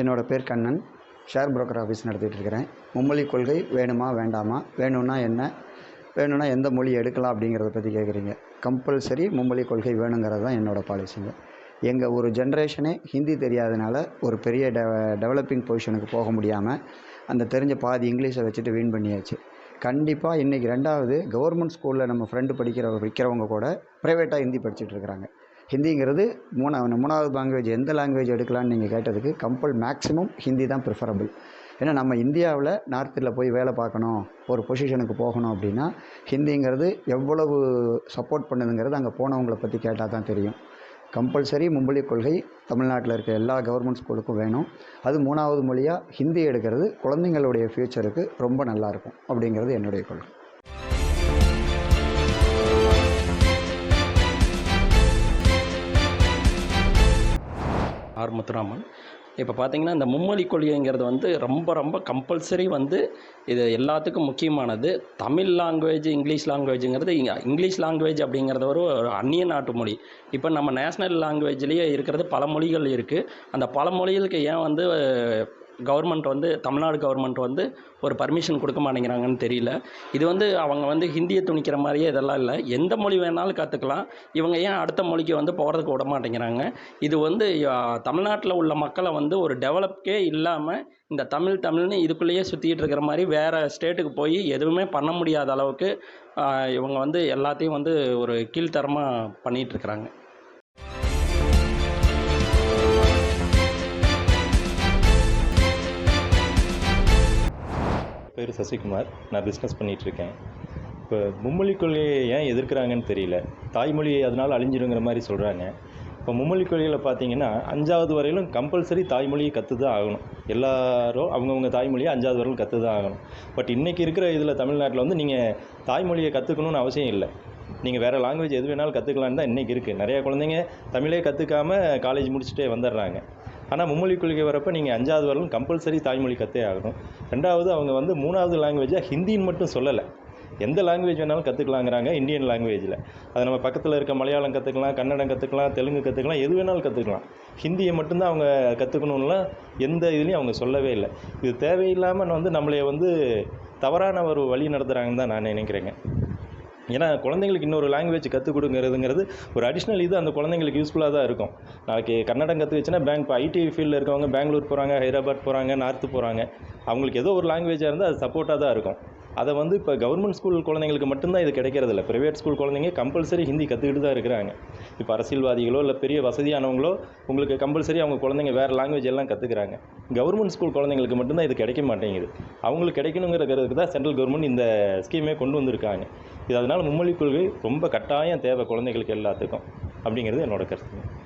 என்னோடய பேர் Kannan. Share broker office நடத்திட்டு இருக்கிறேன் மும்மொழி கொள்கை வேணுமா வேண்டாமா வேணும்னா என்ன வேணும்னா எந்த மொழி எடுக்கலாம் அப்படிங்கிறத பற்றி கேட்குறீங்க கம்பல்சரி மும்மொழி கொள்கை வேணுங்கிறது தான் என்னோடய பாலிசிங்க எங்கள் ஒரு ஜென்ரேஷனே ஹிந்தி தெரியாதனால ஒரு பெரிய டெ டெவலப்பிங் பொசிஷனுக்கு போக முடியாமல் அந்த தெரிஞ்ச பாதி இங்கிலீஷை வச்சுட்டு வீண் பண்ணியாச்சு. கண்டிப்பாக இன்றைக்கி ரெண்டாவது கவர்மெண்ட் ஸ்கூலில் நம்ம ஃப்ரெண்டு படிக்கிற விற்கிறவங்க கூட ப்ரைவேட்டாக ஹிந்தி படிச்சுட்டு இருக்கிறாங்க ஹிந்திங்கிறது மூணாவது மூணாவது லாங்குவேஜ் எந்த லாங்குவேஜ் எடுக்கலான்னு நீங்கள் கேட்டதுக்கு கம்பல் மேக்ஸிமம் ஹிந்தி தான் ப்ரிஃபரபிள் ஏன்னா நம்ம இந்தியாவில் நார்த்தில் போய் வேலை பார்க்கணும் ஒரு பொசிஷனுக்கு போகணும் அப்படின்னா ஹிந்திங்கிறது எவ்வளவு சப்போர்ட் பண்ணுதுங்கிறது அங்கே போனவங்கள பற்றி கேட்டால் தான் தெரியும். கம்பல்சரி மும்மொழி கொள்கை தமிழ்நாட்டில் இருக்க எல்லா கவர்மெண்ட் ஸ்கூலுக்கும் வேணும். அது மூணாவது மொழியாக ஹிந்தி எடுக்கிறது குழந்தைங்களுடைய ஃப்யூச்சருக்கு ரொம்ப நல்லாயிருக்கும் அப்படிங்கிறது என்னுடைய கொள்கை. ஆர் முத்துராமன். இப்போ பார்த்தீங்கன்னா இந்த மும்மொழி கொள்கைங்கிறது வந்து ரொம்ப ரொம்ப கம்பல்சரி வந்து இது எல்லாத்துக்கும் முக்கியமானது. தமிழ் லாங்குவேஜ் இங்கிலீஷ் லாங்குவேஜுங்கிறது இங்கே இங்கிலீஷ் லாங்குவேஜ் அப்படிங்கிறது ஒரு ஒரு அந்நிய நாட்டு மொழி. இப்போ நம்ம நேஷ்னல் லாங்குவேஜ்லேயே இருக்கிறது பல மொழிகள் இருக்குது அந்த பல மொழிகளுக்கு ஏன் வந்து கவர்மெண்ட் வந்து தமிழ்நாடு கவர்மெண்ட் வந்து ஒரு பர்மிஷன் கொடுக்க மாட்டேங்கிறாங்கன்னு தெரியல. இது வந்து அவங்க வந்து ஹிந்தியை துணிக்கிற மாதிரியே இதெல்லாம் இல்லை. எந்த மொழி வேணாலும் கற்றுக்கலாம் இவங்க ஏன் அடுத்த மொழிக்கு வந்து போகிறதுக்கு விட மாட்டேங்கிறாங்க. இது வந்து தமிழ்நாட்டில் உள்ள மக்களை வந்து ஒரு டெவலப்கே இல்லாமல் இந்த தமிழ் தமிழ்னு இதுக்குள்ளேயே சுற்றிட்டு இருக்கிற மாதிரி வேறு ஸ்டேட்டுக்கு போய் எதுவுமே பண்ண முடியாத அளவுக்கு இவங்க வந்து எல்லாத்தையும் வந்து ஒரு கீழ்த்தரமாக பண்ணிகிட்ருக்குறாங்க பேர் சசிகுமார். நான் பிஸ்னஸ் பண்ணிகிட்ருக்கேன் இப்போ மும்மொழி கொள்கையை ஏன் எதிர்க்கிறாங்கன்னு தெரியல. தாய்மொழி அதனால் அழிஞ்சிருங்கிற மாதிரி சொல்கிறாங்க இப்போ மும்மொழி கொள்கையில் பார்த்தீங்கன்னா அஞ்சாவது வரையிலும் கம்பல்சரி தாய்மொழியை கற்று தான் ஆகணும். எல்லாரும் அவங்கவுங்க தாய்மொழியை அஞ்சாவது வரையிலும் கற்று தான் ஆகணும். பட் இன்றைக்கி இருக்கிற இதில் தமிழ்நாட்டில் வந்து நீங்கள் தாய்மொழியை கற்றுக்கணும்னு அவசியம் இல்லை. நீங்கள் வேறு லாங்குவேஜ் எது வேணாலும் கற்றுக்கலான்னு தான் இன்றைக்கி இருக்குது நிறையா குழந்தைங்க தமிழே கற்றுக்காம காலேஜ் முடிச்சுட்டே வந்துடுறாங்க. ஆனால் மும்மொழி கொள்கை வரப்போ நீங்கள் அஞ்சாவது வரலும் கம்பல்சரி தாய்மொழி கற்றே ஆகணும். ரெண்டாவது அவங்க வந்து மூணாவது லாங்குவேஜாக ஹிந்தின்னு மட்டும் சொல்லலை. எந்த லாங்குவேஜ் வேணாலும் கற்றுக்கலாங்கிறாங்க இந்தியன் லாங்குவேஜில் அது நம்ம பக்கத்தில் இருக்க மலையாளம் கற்றுக்கலாம் கன்னடம் கற்றுக்கலாம் தெலுங்கு கற்றுக்கலாம் எது வேணாலும் கற்றுக்கலாம் ஹிந்தியை மட்டும்தான் அவங்க கற்றுக்கணும்லாம் எந்த இதுலேயும் அவங்க சொல்லவே இல்லை. இது தேவையில்லாமல் வந்து நம்மளைய வந்து தவறான ஒரு வழி நடத்துகிறாங்கன்னு தான் நான் நினைக்கிறேங்க. ஏன்னா குழந்தைங்களுக்கு இன்னொரு லாங்குவேஜ் கற்றுக் கொடுங்கிறதுங்கிறது ஒரு அடிஷ்னல் இது அந்த குழந்தைங்களுக்கு யூஸ்ஃபுல்லாக தான் இருக்கும். நாளைக்கு கன்னடம் கற்று வச்சுன்னா பேங்க் இப்போ ஐடி ஃபீல்டில் இருக்கவங்க பெங்களூர் போகிறாங்க ஹைதராபாத் போகிறாங்க நார்த்து போகிறாங்க அவங்களுக்கு ஏதோ ஒரு லாங்குவேஜாக இருந்தால் அது சப்போர்ட்டாக தான் இருக்கும். அதை வந்து இப்போ கவர்மெண்ட் ஸ்கூல் குழந்தைங்களுக்கு மட்டும்தான் இது கிடைக்கிறதில்ல. ப்ரைவேட் ஸ்கூல் குழந்தைங்க கம்பல்சரி ஹிந்தி கற்றுக்கிட்டு தான் இருக்கிறாங்க. இப்போ அரசியல்வாதிகளோ இல்லை பெரிய வசதியானவங்களோ உங்களுக்கு கம்பல்சரி அவங்க குழந்தைங்க வேறு லாங்குவேஜ் எல்லாம் கற்றுக்குறாங்க கவர்மெண்ட் ஸ்கூல் குழந்தைங்களுக்கு மட்டும்தான் இது கிடைக்க மாட்டேங்குது. அவங்களுக்கு கிடைக்கணுங்கிறதுக்கு தான் சென்ட்ரல் கவர்மெண்ட் இந்த ஸ்கீமே கொண்டு வந்திருக்காங்க. இது அதனால் மும்மொழி கொள்கை ரொம்ப கட்டாயம் தேவை குழந்தைகளுக்கு எல்லாத்துக்கும். அப்படிங்கிறது என்னோட கருத்து.